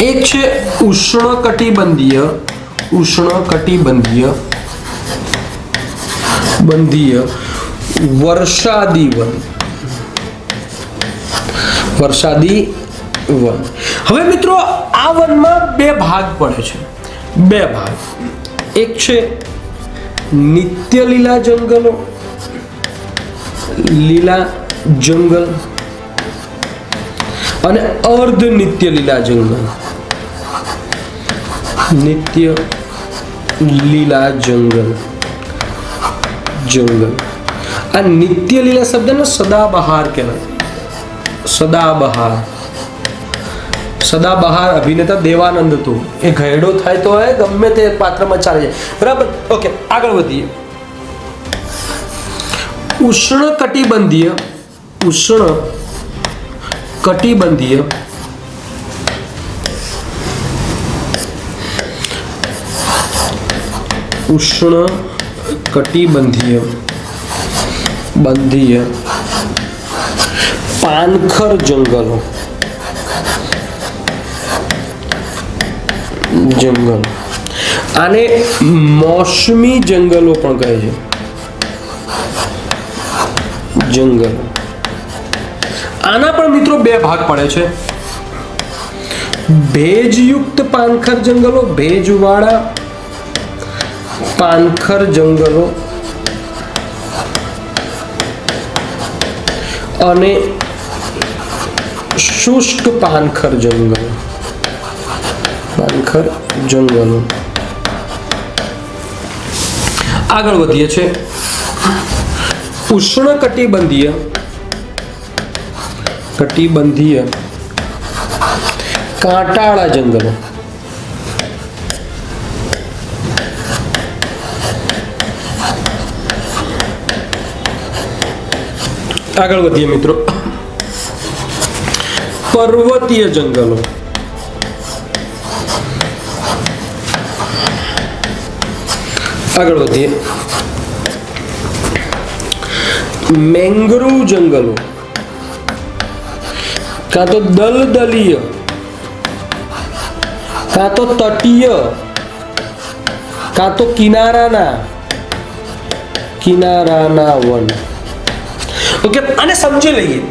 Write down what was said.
એક છે ઉષ્ણકટિબંધીય ઉષ્ણકટિબંધીય, બંધીય વર્ષાદી વન વરસાદી વન હવે મિત્રો, આ વનમાં બે ભાગ પડે છે. બે ભાગ. એક છે નિત્ય લીલા જંગલો, લીલા જંગલ અને અર્ધ નિત્ય લીલા જંગલ. નિત્ય લીલા જંગલ જંગલ આ નિત્ય લીલા શબ્દને સદાબહાર કહેવાય સદાબહાર સદાબહાર અભિનેતા દેવાનંદ હતો એ ઘેડો થાય તો એ ગમે તે પાત્રમાં ચાલી જાય બરાબર ઓકે આગળ વધીએ ઉષ્ણ કટિબંધીય ઉષ્ણ કટિબંધીય ઉષ્ણ કટિબંધીય. બંધીય. પાનખર જંગલો. જંગલ. આને મોસમી જંગલો પણ કહે છે. જંગલ. આના પણ મિત્રો બે ભાગ પડે છે. ભેજયુક્ત પાનખર જંગલો, ભેજવાળા પાનખર જંગલો અને શુષ્ક પાનખર જંગલો. પાનખર જંગલો. આગળ વધીએ છે. ઉષ્ણકટિબંધીય કટિબંધીય કાંટાળા જંગલો. આગળ વધીએ મિત્રો. પર્વતીય જંગલો. આગળ વધીએ. મેંગ્રુવ જંગલો. કાં તો દલદલીય, કાં તો તટીય, કાં તો કિનારાના કિનારાના વન. ઓકે અને સમજી લઈએ.